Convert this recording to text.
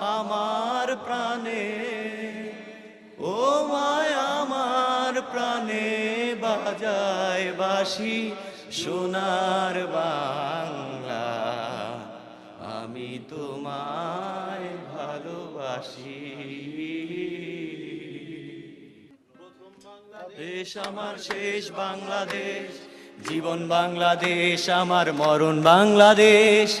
আমার প্রাণে, ও মায় আমার প্রাণে বাজায় বাসি সোনার বাংলা। আমি তোমায় ভালোবাসি। দেশ আমার শেষ বাংলাদেশ। জীবন বাংলাদেশ, আমার মরণ বাংলাদেশ।